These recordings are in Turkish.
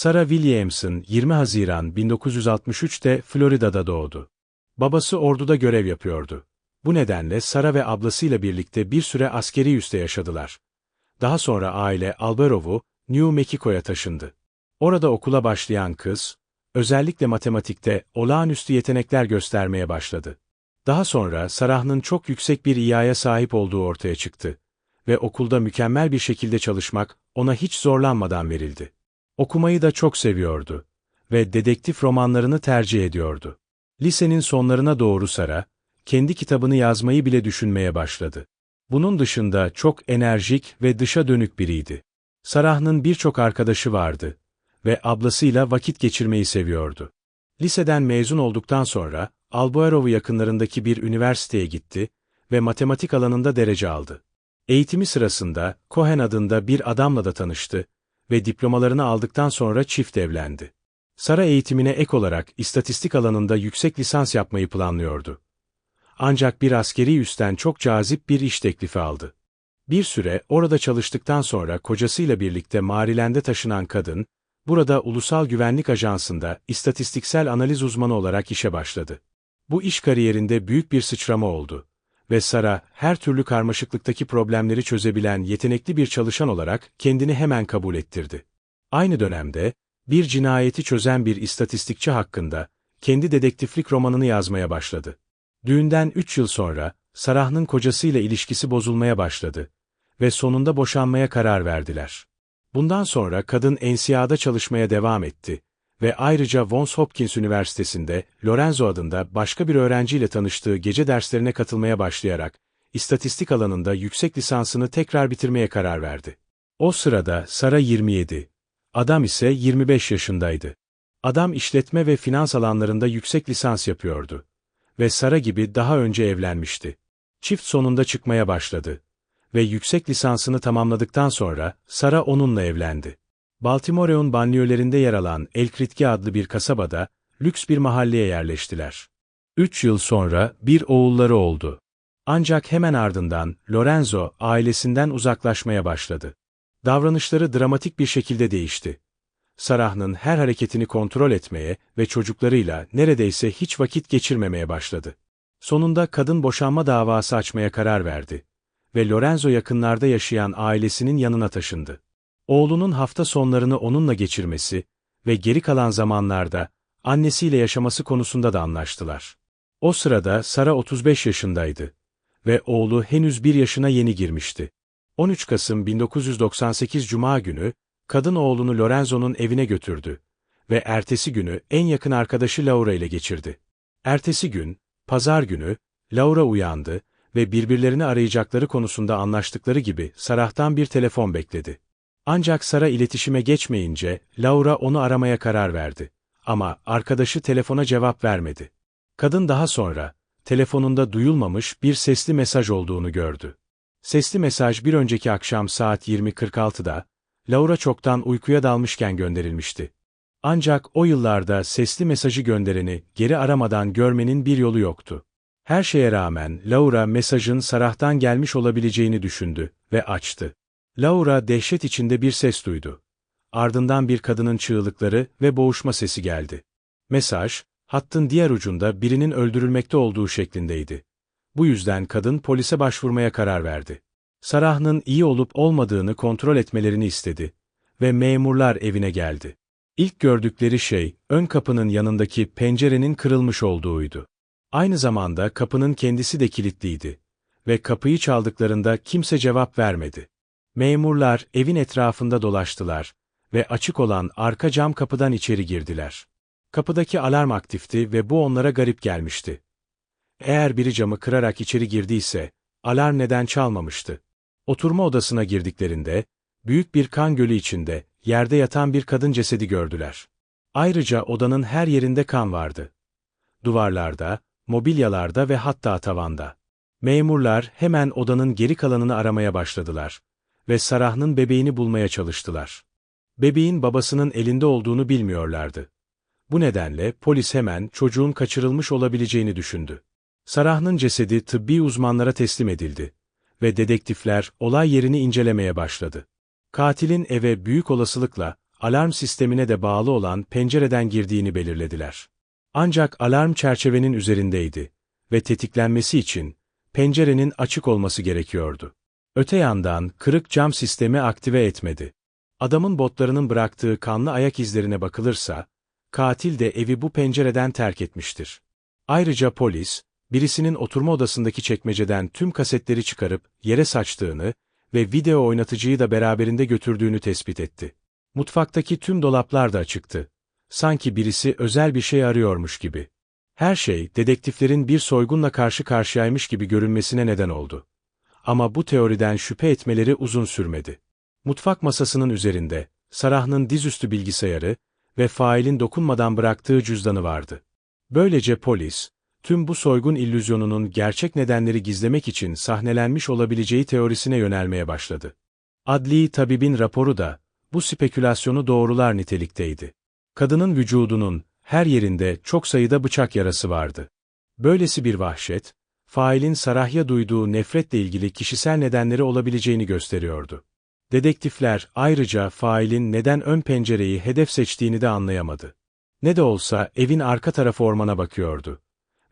Sarah Williamson 20 Haziran 1963'te Florida'da doğdu. Babası orduda görev yapıyordu. Bu nedenle Sarah ve ablasıyla birlikte bir süre askeri üste yaşadılar. Daha sonra aile Albarov'u New Mexico'ya taşındı. Orada okula başlayan kız, özellikle matematikte olağanüstü yetenekler göstermeye başladı. Daha sonra Sarah'nın çok yüksek bir İA'ya sahip olduğu ortaya çıktı ve okulda mükemmel bir şekilde çalışmak ona hiç zorlanmadan verildi. Okumayı da çok seviyordu ve dedektif romanlarını tercih ediyordu. Lisenin sonlarına doğru Sara, kendi kitabını yazmayı bile düşünmeye başladı. Bunun dışında çok enerjik ve dışa dönük biriydi. Sarah'nın birçok arkadaşı vardı ve ablasıyla vakit geçirmeyi seviyordu. Liseden mezun olduktan sonra Albuerov'u yakınlarındaki bir üniversiteye gitti ve matematik alanında derece aldı. Eğitimi sırasında Cohen adında bir adamla da tanıştı ve diplomalarını aldıktan sonra çift evlendi. Sara eğitimine ek olarak istatistik alanında yüksek lisans yapmayı planlıyordu. Ancak bir askeri üstten çok cazip bir iş teklifi aldı. Bir süre orada çalıştıktan sonra kocasıyla birlikte Maryland'e taşınan kadın, burada Ulusal Güvenlik Ajansı'nda istatistiksel analiz uzmanı olarak işe başladı. Bu iş kariyerinde büyük bir sıçrama oldu ve Sara, her türlü karmaşıklıktaki problemleri çözebilen yetenekli bir çalışan olarak kendini hemen kabul ettirdi. Aynı dönemde, bir cinayeti çözen bir istatistikçi hakkında, kendi dedektiflik romanını yazmaya başladı. Düğünden üç yıl sonra, Sarah'ın kocasıyla ilişkisi bozulmaya başladı ve sonunda boşanmaya karar verdiler. Bundan sonra kadın NCA'da çalışmaya devam etti ve ayrıca Johns Hopkins Üniversitesi'nde Lorenzo adında başka bir öğrenciyle tanıştığı gece derslerine katılmaya başlayarak, istatistik alanında yüksek lisansını tekrar bitirmeye karar verdi. O sırada Sara 27, adam ise 25 yaşındaydı. Adam işletme ve finans alanlarında yüksek lisans yapıyordu. Ve Sara gibi daha önce evlenmişti. Çift sonunda çıkmaya başladı. Ve yüksek lisansını tamamladıktan sonra Sara onunla evlendi. Baltimore'un banliyölerinde yer alan Elkritki adlı bir kasabada, lüks bir mahalleye yerleştiler. Üç yıl sonra bir oğulları oldu. Ancak hemen ardından Lorenzo ailesinden uzaklaşmaya başladı. Davranışları dramatik bir şekilde değişti. Sarah'ın her hareketini kontrol etmeye ve çocuklarıyla neredeyse hiç vakit geçirmemeye başladı. Sonunda kadın boşanma davası açmaya karar verdi ve Lorenzo yakınlarda yaşayan ailesinin yanına taşındı. Oğlunun hafta sonlarını onunla geçirmesi ve geri kalan zamanlarda annesiyle yaşaması konusunda da anlaştılar. O sırada Sara 35 yaşındaydı ve oğlu henüz bir yaşına yeni girmişti. 13 Kasım 1998 Cuma günü, kadın oğlunu Lorenzo'nun evine götürdü ve ertesi günü en yakın arkadaşı Laura ile geçirdi. Ertesi gün, pazar günü, Laura uyandı ve birbirlerini arayacakları konusunda anlaştıkları gibi Sarah'tan bir telefon bekledi. Ancak Sara iletişime geçmeyince Laura onu aramaya karar verdi. Ama arkadaşı telefona cevap vermedi. Kadın daha sonra, telefonunda duyulmamış bir sesli mesaj olduğunu gördü. Sesli mesaj bir önceki akşam saat 20.46'da, Laura çoktan uykuya dalmışken gönderilmişti. Ancak o yıllarda sesli mesajı göndereni geri aramadan görmenin bir yolu yoktu. Her şeye rağmen Laura mesajın Sarah'tan gelmiş olabileceğini düşündü ve açtı. Laura dehşet içinde bir ses duydu. Ardından bir kadının çığlıkları ve boğuşma sesi geldi. Mesaj, hattın diğer ucunda birinin öldürülmekte olduğu şeklindeydi. Bu yüzden kadın polise başvurmaya karar verdi. Sarah'ın iyi olup olmadığını kontrol etmelerini istedi ve memurlar evine geldi. İlk gördükleri şey, ön kapının yanındaki pencerenin kırılmış olduğuydu. Aynı zamanda kapının kendisi de kilitliydi ve kapıyı çaldıklarında kimse cevap vermedi. Memurlar evin etrafında dolaştılar ve açık olan arka cam kapıdan içeri girdiler. Kapıdaki alarm aktifti ve bu onlara garip gelmişti. Eğer biri camı kırarak içeri girdiyse, alarm neden çalmamıştı? Oturma odasına girdiklerinde, büyük bir kan gölü içinde, yerde yatan bir kadın cesedi gördüler. Ayrıca odanın her yerinde kan vardı. Duvarlarda, mobilyalarda ve hatta tavanda. Memurlar hemen odanın geri kalanını aramaya başladılar ve Sarah'ın bebeğini bulmaya çalıştılar. Bebeğin babasının elinde olduğunu bilmiyorlardı. Bu nedenle polis hemen çocuğun kaçırılmış olabileceğini düşündü. Sarah'ın cesedi tıbbi uzmanlara teslim edildi ve dedektifler olay yerini incelemeye başladı. Katilin eve büyük olasılıkla alarm sistemine de bağlı olan pencereden girdiğini belirlediler. Ancak alarm çerçevenin üzerindeydi ve tetiklenmesi için pencerenin açık olması gerekiyordu. Öte yandan kırık cam sistemi aktive etmedi. Adamın botlarının bıraktığı kanlı ayak izlerine bakılırsa, katil de evi bu pencereden terk etmiştir. Ayrıca polis, birisinin oturma odasındaki çekmeceden tüm kasetleri çıkarıp yere saçtığını ve video oynatıcıyı da beraberinde götürdüğünü tespit etti. Mutfaktaki tüm dolaplar da açıktı. Sanki birisi özel bir şey arıyormuş gibi. Her şey, dedektiflerin bir soygunla karşı karşıyaymış gibi görünmesine neden oldu. Ama bu teoriden şüphe etmeleri uzun sürmedi. Mutfak masasının üzerinde, Sarah'ın dizüstü bilgisayarı ve failin dokunmadan bıraktığı cüzdanı vardı. Böylece polis, tüm bu soygun illüzyonunun gerçek nedenleri gizlemek için sahnelenmiş olabileceği teorisine yönelmeye başladı. Adli tabibin raporu da, bu spekülasyonu doğrular nitelikteydi. Kadının vücudunun, her yerinde çok sayıda bıçak yarası vardı. Böylesi bir vahşet, failin Sarah'ya duyduğu nefretle ilgili kişisel nedenleri olabileceğini gösteriyordu. Dedektifler ayrıca failin neden ön pencereyi hedef seçtiğini de anlayamadı. Ne de olsa evin arka tarafı ormana bakıyordu.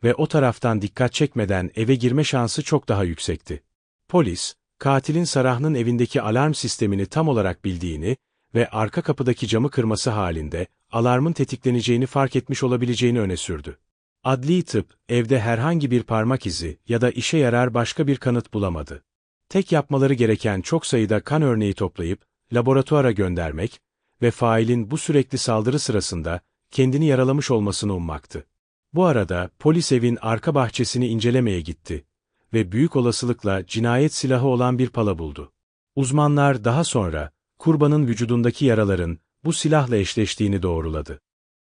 Ve o taraftan dikkat çekmeden eve girme şansı çok daha yüksekti. Polis, katilin Sarah'ın evindeki alarm sistemini tam olarak bildiğini ve arka kapıdaki camı kırması halinde alarmın tetikleneceğini fark etmiş olabileceğini öne sürdü. Adli tıp, evde herhangi bir parmak izi ya da işe yarar başka bir kanıt bulamadı. Tek yapmaları gereken çok sayıda kan örneği toplayıp, laboratuvara göndermek ve failin bu sürekli saldırı sırasında kendini yaralamış olmasını ummaktı. Bu arada polis evin arka bahçesini incelemeye gitti ve büyük olasılıkla cinayet silahı olan bir pala buldu. Uzmanlar daha sonra, kurbanın vücudundaki yaraların bu silahla eşleştiğini doğruladı.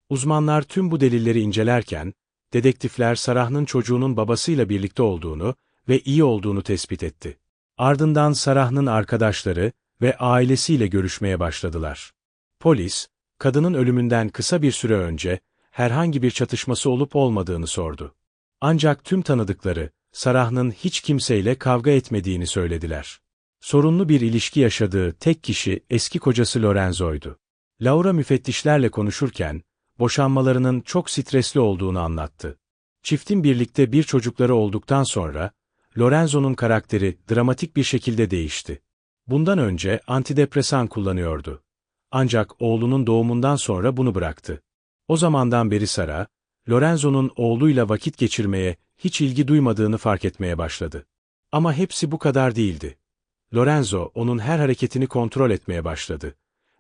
Uzmanlar tüm bu delilleri incelerken, dedektifler Sarah'ın çocuğunun babasıyla birlikte olduğunu ve iyi olduğunu tespit etti. Ardından Sarah'ın arkadaşları ve ailesiyle görüşmeye başladılar. Polis, kadının ölümünden kısa bir süre önce herhangi bir çatışması olup olmadığını sordu. Ancak tüm tanıdıkları, Sarah'ın hiç kimseyle kavga etmediğini söylediler. Sorunlu bir ilişki yaşadığı tek kişi eski kocası Lorenzo'ydu. Laura müfettişlerle konuşurken, boşanmalarının çok stresli olduğunu anlattı. Çiftin birlikte bir çocukları olduktan sonra, Lorenzo'nun karakteri dramatik bir şekilde değişti. Bundan önce antidepresan kullanıyordu. Ancak oğlunun doğumundan sonra bunu bıraktı. O zamandan beri Sara, Lorenzo'nun oğluyla vakit geçirmeye hiç ilgi duymadığını fark etmeye başladı. Ama hepsi bu kadar değildi. Lorenzo onun her hareketini kontrol etmeye başladı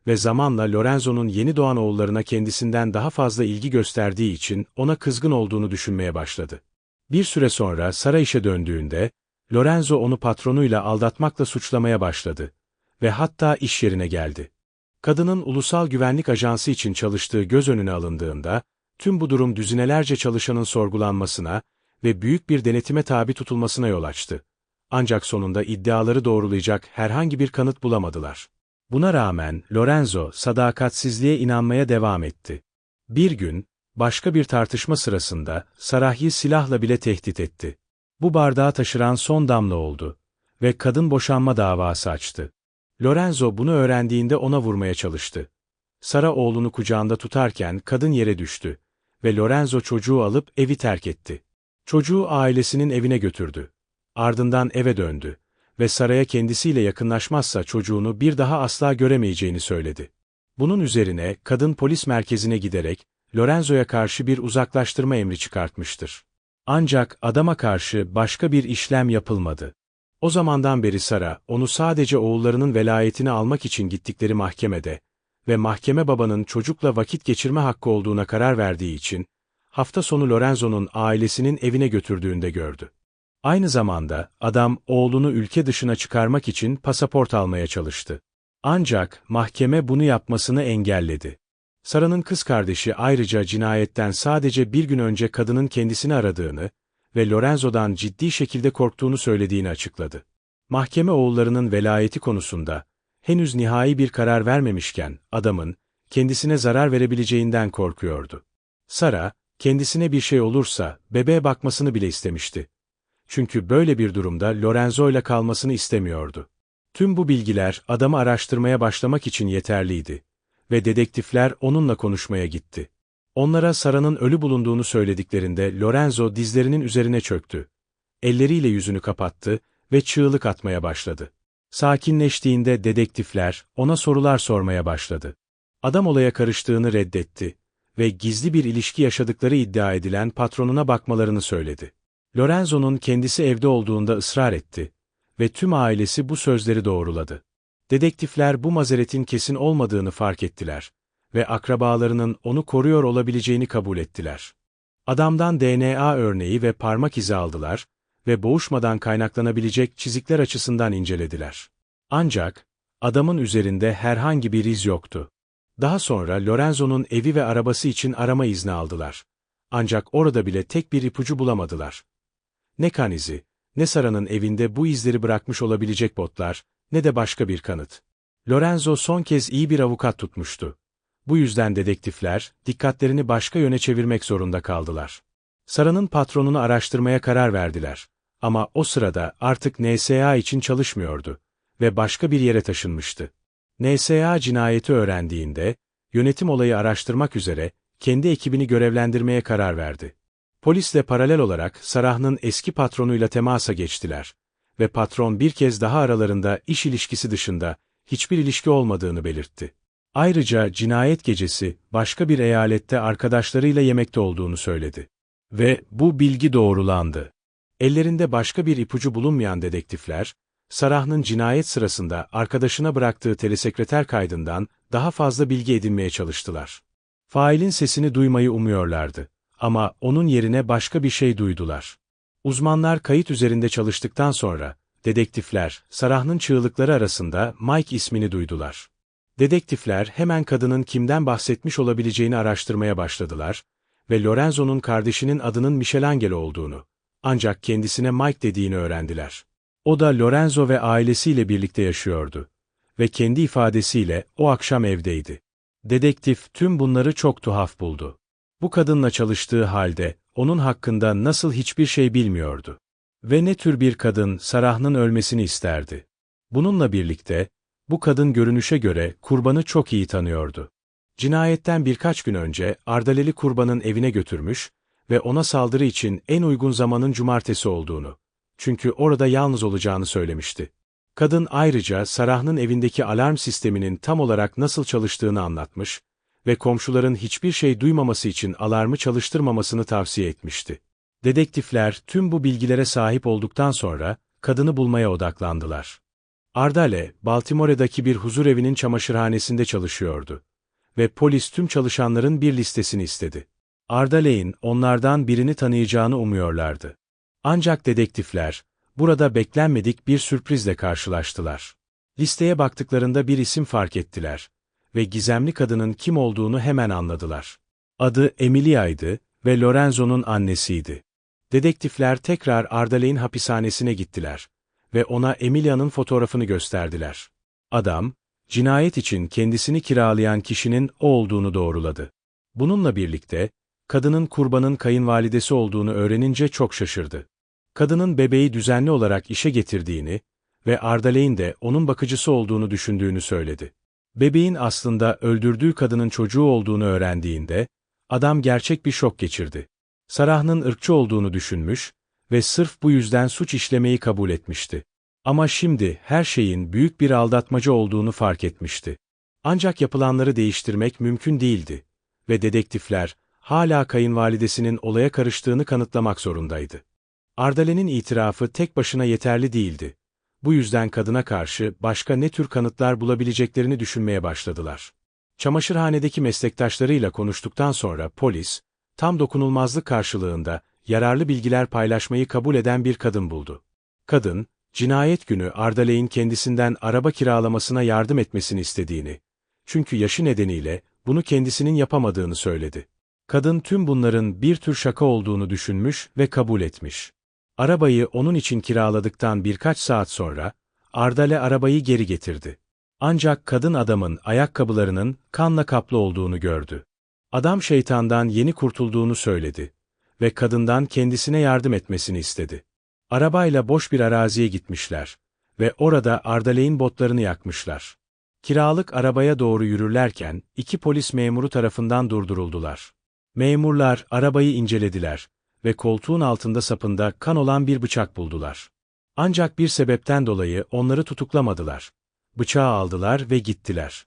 ve zamanla Lorenzo'nun yeni doğan oğullarına kendisinden daha fazla ilgi gösterdiği için ona kızgın olduğunu düşünmeye başladı. Bir süre sonra Sara işe döndüğünde, Lorenzo onu patronuyla aldatmakla suçlamaya başladı ve hatta iş yerine geldi. Kadının ulusal güvenlik ajansı için çalıştığı göz önüne alındığında, tüm bu durum düzinelerce çalışanın sorgulanmasına ve büyük bir denetime tabi tutulmasına yol açtı. Ancak sonunda iddiaları doğrulayacak herhangi bir kanıt bulamadılar. Buna rağmen Lorenzo sadakatsizliğe inanmaya devam etti. Bir gün, başka bir tartışma sırasında Sarah'yı silahla bile tehdit etti. Bu bardağı taşıran son damla oldu ve kadın boşanma davası açtı. Lorenzo bunu öğrendiğinde ona vurmaya çalıştı. Sara oğlunu kucağında tutarken kadın yere düştü ve Lorenzo çocuğu alıp evi terk etti. Çocuğu ailesinin evine götürdü. Ardından eve döndü ve Sara'ya kendisiyle yakınlaşmazsa çocuğunu bir daha asla göremeyeceğini söyledi. Bunun üzerine kadın polis merkezine giderek Lorenzo'ya karşı bir uzaklaştırma emri çıkartmıştır. Ancak adama karşı başka bir işlem yapılmadı. O zamandan beri Sara, onu sadece oğullarının velayetini almak için gittikleri mahkemede ve mahkeme babanın çocukla vakit geçirme hakkı olduğuna karar verdiği için, hafta sonu Lorenzo'nun ailesinin evine götürdüğünde gördü. Aynı zamanda adam oğlunu ülke dışına çıkarmak için pasaport almaya çalıştı. Ancak mahkeme bunu yapmasını engelledi. Sara'nın kız kardeşi ayrıca cinayetten sadece bir gün önce kadının kendisini aradığını ve Lorenzo'dan ciddi şekilde korktuğunu söylediğini açıkladı. Mahkeme oğullarının velayeti konusunda henüz nihai bir karar vermemişken adamın kendisine zarar verebileceğinden korkuyordu. Sara, kendisine bir şey olursa bebeğe bakmasını bile istemişti. Çünkü böyle bir durumda Lorenzo ile kalmasını istemiyordu. Tüm bu bilgiler adamı araştırmaya başlamak için yeterliydi ve dedektifler onunla konuşmaya gitti. Onlara Sara'nın ölü bulunduğunu söylediklerinde Lorenzo dizlerinin üzerine çöktü. Elleriyle yüzünü kapattı ve çığlık atmaya başladı. Sakinleştiğinde dedektifler ona sorular sormaya başladı. Adam olaya karıştığını reddetti ve gizli bir ilişki yaşadıkları iddia edilen patronuna bakmalarını söyledi. Lorenzo'nun kendisi evde olduğunda ısrar etti ve tüm ailesi bu sözleri doğruladı. Dedektifler bu mazeretin kesin olmadığını fark ettiler ve akrabalarının onu koruyor olabileceğini kabul ettiler. Adamdan DNA örneği ve parmak izi aldılar ve boğuşmadan kaynaklanabilecek çizikler açısından incelediler. Ancak, adamın üzerinde herhangi bir iz yoktu. Daha sonra Lorenzo'nun evi ve arabası için arama izni aldılar. Ancak orada bile tek bir ipucu bulamadılar. Ne kan izi, ne Sara'nın evinde bu izleri bırakmış olabilecek botlar, ne de başka bir kanıt. Lorenzo son kez iyi bir avukat tutmuştu. Bu yüzden dedektifler, dikkatlerini başka yöne çevirmek zorunda kaldılar. Sara'nın patronunu araştırmaya karar verdiler. Ama o sırada artık NSA için çalışmıyordu ve başka bir yere taşınmıştı. NSA cinayeti öğrendiğinde, yönetim olayı araştırmak üzere kendi ekibini görevlendirmeye karar verdi. Polisle paralel olarak Sarah'ın eski patronuyla temasa geçtiler ve patron bir kez daha aralarında iş ilişkisi dışında hiçbir ilişki olmadığını belirtti. Ayrıca cinayet gecesi başka bir eyalette arkadaşlarıyla yemekte olduğunu söyledi. Ve bu bilgi doğrulandı. Ellerinde başka bir ipucu bulunmayan dedektifler, Sarah'ın cinayet sırasında arkadaşına bıraktığı telesekreter kaydından daha fazla bilgi edinmeye çalıştılar. Failin sesini duymayı umuyorlardı. Ama onun yerine başka bir şey duydular. Uzmanlar kayıt üzerinde çalıştıktan sonra, dedektifler, Sarah'ın çığlıkları arasında Mike ismini duydular. Dedektifler hemen kadının kimden bahsetmiş olabileceğini araştırmaya başladılar ve Lorenzo'nun kardeşinin adının Michelangelo olduğunu, ancak kendisine Mike dediğini öğrendiler. O da Lorenzo ve ailesiyle birlikte yaşıyordu ve kendi ifadesiyle o akşam evdeydi. Dedektif tüm bunları çok tuhaf buldu. Bu kadınla çalıştığı halde onun hakkında nasıl hiçbir şey bilmiyordu. Ve ne tür bir kadın Sarah'ın ölmesini isterdi. Bununla birlikte, bu kadın görünüşe göre kurbanı çok iyi tanıyordu. Cinayetten birkaç gün önce Ardaleli kurbanın evine götürmüş ve ona saldırı için en uygun zamanın cumartesi olduğunu, çünkü orada yalnız olacağını söylemişti. Kadın ayrıca Sarah'ın evindeki alarm sisteminin tam olarak nasıl çalıştığını anlatmış ve komşuların hiçbir şey duymaması için alarmı çalıştırmamasını tavsiye etmişti. Dedektifler tüm bu bilgilere sahip olduktan sonra kadını bulmaya odaklandılar. Ardale, Baltimore'daki bir huzurevinin çamaşırhanesinde çalışıyordu ve polis tüm çalışanların bir listesini istedi. Ardale'in onlardan birini tanıyacağını umuyorlardı. Ancak dedektifler, burada beklenmedik bir sürprizle karşılaştılar. Listeye baktıklarında bir isim fark ettiler ve gizemli kadının kim olduğunu hemen anladılar. Adı Emilia'ydı ve Lorenzo'nun annesiydi. Dedektifler tekrar Ardale'in hapishanesine gittiler ve ona Emilia'nın fotoğrafını gösterdiler. Adam, cinayet için kendisini kiralayan kişinin o olduğunu doğruladı. Bununla birlikte, kadının kurbanın kayınvalidesi olduğunu öğrenince çok şaşırdı. Kadının bebeği düzenli olarak işe getirdiğini ve Ardale'in de onun bakıcısı olduğunu düşündüğünü söyledi. Bebeğin aslında öldürdüğü kadının çocuğu olduğunu öğrendiğinde, adam gerçek bir şok geçirdi. Sarah'ın ırkçı olduğunu düşünmüş ve sırf bu yüzden suç işlemeyi kabul etmişti. Ama şimdi her şeyin büyük bir aldatmaca olduğunu fark etmişti. Ancak yapılanları değiştirmek mümkün değildi ve dedektifler hala kayınvalidesinin olaya karıştığını kanıtlamak zorundaydı. Ardale'nin itirafı tek başına yeterli değildi. Bu yüzden kadına karşı başka ne tür kanıtlar bulabileceklerini düşünmeye başladılar. Çamaşırhanedeki meslektaşlarıyla konuştuktan sonra polis, tam dokunulmazlık karşılığında yararlı bilgiler paylaşmayı kabul eden bir kadın buldu. Kadın, cinayet günü Ardaley'in kendisinden araba kiralamasına yardım etmesini istediğini, çünkü yaşı nedeniyle bunu kendisinin yapamadığını söyledi. Kadın tüm bunların bir tür şaka olduğunu düşünmüş ve kabul etmiş. Arabayı onun için kiraladıktan birkaç saat sonra, Ardale arabayı geri getirdi. Ancak kadın adamın ayakkabılarının kanla kaplı olduğunu gördü. Adam şeytandan yeni kurtulduğunu söyledi ve kadından kendisine yardım etmesini istedi. Arabayla boş bir araziye gitmişler ve orada Ardale'in botlarını yakmışlar. Kiralık arabaya doğru yürürlerken iki polis memuru tarafından durduruldular. Memurlar arabayı incelediler ve koltuğun altında sapında kan olan bir bıçak buldular. Ancak bir sebepten dolayı onları tutuklamadılar. Bıçağı aldılar ve gittiler.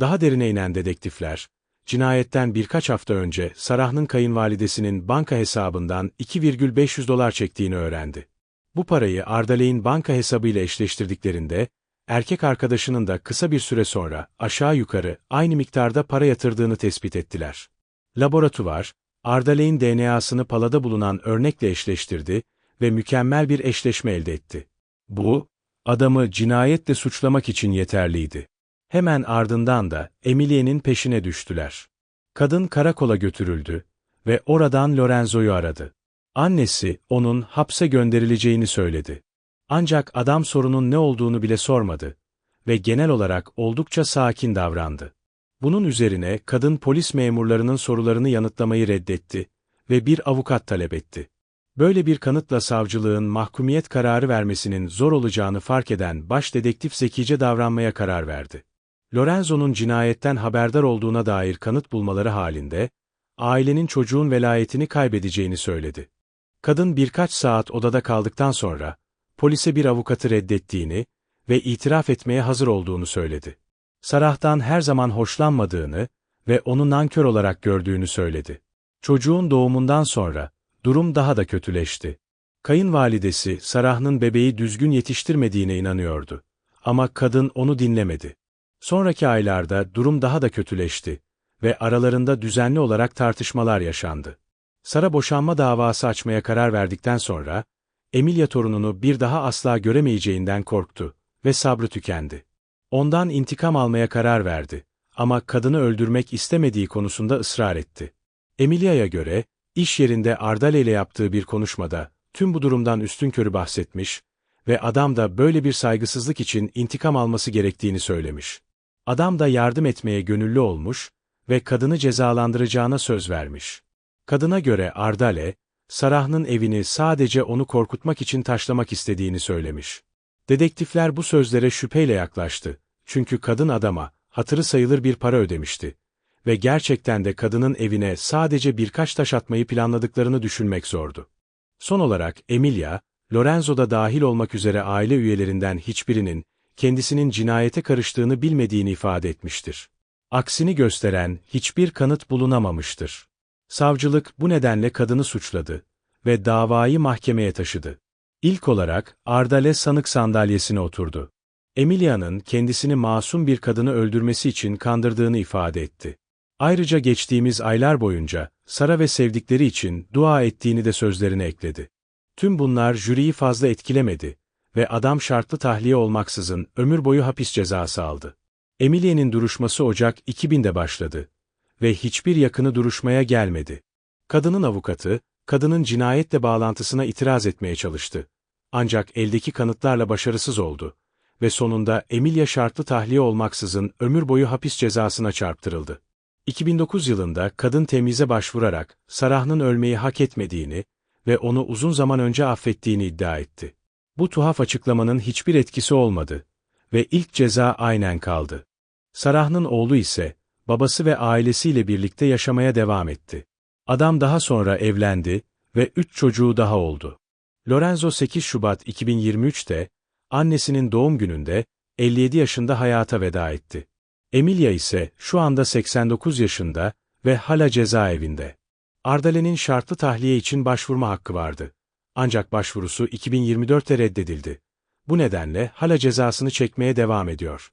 Daha derine inen dedektifler, cinayetten birkaç hafta önce Sarah'ın kayınvalidesinin banka hesabından 2,500 dolar çektiğini öğrendi. Bu parayı Ardaley'in banka hesabıyla eşleştirdiklerinde, erkek arkadaşının da kısa bir süre sonra aşağı yukarı aynı miktarda para yatırdığını tespit ettiler. Laboratuvar, Ardaley'in DNA'sını palada bulunan örnekle eşleştirdi ve mükemmel bir eşleşme elde etti. Bu, adamı cinayetle suçlamak için yeterliydi. Hemen ardından da Emily'nin peşine düştüler. Kadın karakola götürüldü ve oradan Lorenzo'yu aradı. Annesi onun hapse gönderileceğini söyledi. Ancak adam sorunun ne olduğunu bile sormadı ve genel olarak oldukça sakin davrandı. Bunun üzerine kadın polis memurlarının sorularını yanıtlamayı reddetti ve bir avukat talep etti. Böyle bir kanıtla savcılığın mahkumiyet kararı vermesinin zor olacağını fark eden baş dedektif zekice davranmaya karar verdi. Lorenzo'nun cinayetten haberdar olduğuna dair kanıt bulmaları halinde, ailenin çocuğun velayetini kaybedeceğini söyledi. Kadın birkaç saat odada kaldıktan sonra, polise bir avukatı reddettiğini ve itiraf etmeye hazır olduğunu söyledi. Sarah'tan her zaman hoşlanmadığını ve onu nankör olarak gördüğünü söyledi. Çocuğun doğumundan sonra, durum daha da kötüleşti. Kayınvalidesi, Sarah'ın bebeği düzgün yetiştirmediğine inanıyordu. Ama kadın onu dinlemedi. Sonraki aylarda durum daha da kötüleşti ve aralarında düzenli olarak tartışmalar yaşandı. Sara boşanma davası açmaya karar verdikten sonra, Emilia torununu bir daha asla göremeyeceğinden korktu ve sabrı tükendi. Ondan intikam almaya karar verdi ama kadını öldürmek istemediği konusunda ısrar etti. Emilia'ya göre, iş yerinde Ardale ile yaptığı bir konuşmada tüm bu durumdan üstünkörü bahsetmiş ve adam da böyle bir saygısızlık için intikam alması gerektiğini söylemiş. Adam da yardım etmeye gönüllü olmuş ve kadını cezalandıracağına söz vermiş. Kadına göre Ardale, Sarah'ın evini sadece onu korkutmak için taşlamak istediğini söylemiş. Dedektifler bu sözlere şüpheyle yaklaştı. Çünkü kadın adama, hatırı sayılır bir para ödemişti. Ve gerçekten de kadının evine sadece birkaç taş atmayı planladıklarını düşünmek zordu. Son olarak Emilia, Lorenzo da dahil olmak üzere aile üyelerinden hiçbirinin, kendisinin cinayete karıştığını bilmediğini ifade etmiştir. Aksini gösteren hiçbir kanıt bulunamamıştır. Savcılık bu nedenle kadını suçladı ve davayı mahkemeye taşıdı. İlk olarak Ardale sanık sandalyesine oturdu. Emilia'nın kendisini masum bir kadını öldürmesi için kandırdığını ifade etti. Ayrıca geçtiğimiz aylar boyunca Sara ve sevdikleri için dua ettiğini de sözlerine ekledi. Tüm bunlar jüriyi fazla etkilemedi ve adam şartlı tahliye olmaksızın ömür boyu hapis cezası aldı. Emily'nin duruşması Ocak 2000'de başladı ve hiçbir yakını duruşmaya gelmedi. Kadının avukatı, kadının cinayetle bağlantısına itiraz etmeye çalıştı. Ancak eldeki kanıtlarla başarısız oldu ve sonunda Emilia şartlı tahliye olmaksızın ömür boyu hapis cezasına çarptırıldı. 2009 yılında kadın temize başvurarak Sarah'ın ölmeyi hak etmediğini ve onu uzun zaman önce affettiğini iddia etti. Bu tuhaf açıklamanın hiçbir etkisi olmadı ve ilk ceza aynen kaldı. Sarah'ın oğlu ise babası ve ailesiyle birlikte yaşamaya devam etti. Adam daha sonra evlendi ve üç çocuğu daha oldu. Lorenzo 8 Şubat 2023'te, annesinin doğum gününde, 57 yaşında hayata veda etti. Emilia ise şu anda 89 yaşında ve hala cezaevinde. Ardale'nin şartlı tahliye için başvurma hakkı vardı. Ancak başvurusu 2024'te reddedildi. Bu nedenle hala cezasını çekmeye devam ediyor.